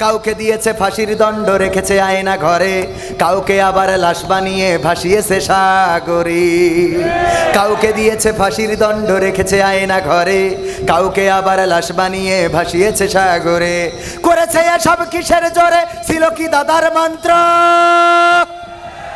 কাউকে দিয়েছে ফাঁসির দণ্ড, রেখেছে আয়না ঘরে। কাউকে আবার লাশ বানিয়ে ভাসিয়েছে সাগরে। কাউকে দিয়েছে ফাঁসির দণ্ড, রেখেছে আয়না ঘরে। কাউকে আবার লাশ বানিয়ে ভাসিয়েছে সাগরে। করেছে এসব কিসের জোরে? ছিল কি দাদার মন্ত্র?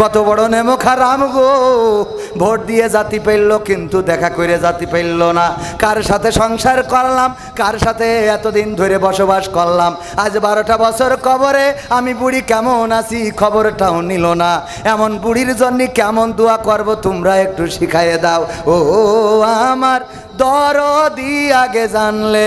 কত বড় নেমো খারাম গো। ভোট দিয়ে জাতি পেলল, কিন্তু দেখা করে জাতি পেলল না। কার সাথে সংসার করলাম, কার সাথে এতদিন ধরে বসবাস করলাম? আজ বারোটা বছর কবরে, আমি বুড়ি কেমন আছি খবরটাও নিল না। এমন বুড়ির জন্য কেমন দোয়া করব, তোমরা একটু শিখাইয়ে দাও। ও আমার দরদি আগে জানলে।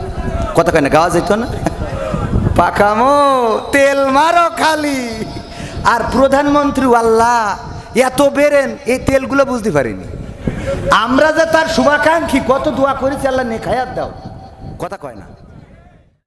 কথা কেন গাওয়া যেত না? পাকামো, তেল মারো খালি। আর প্রধানমন্ত্রী, আল্লাহ, এত বেরেন, এই তেলগুলো বুঝতে পারিনি। আমরা যে তার শুভাকাঙ্ক্ষী, কত দোয়া করেছি, আল্লাহ নেখায়াত দাও। কথা কয় না।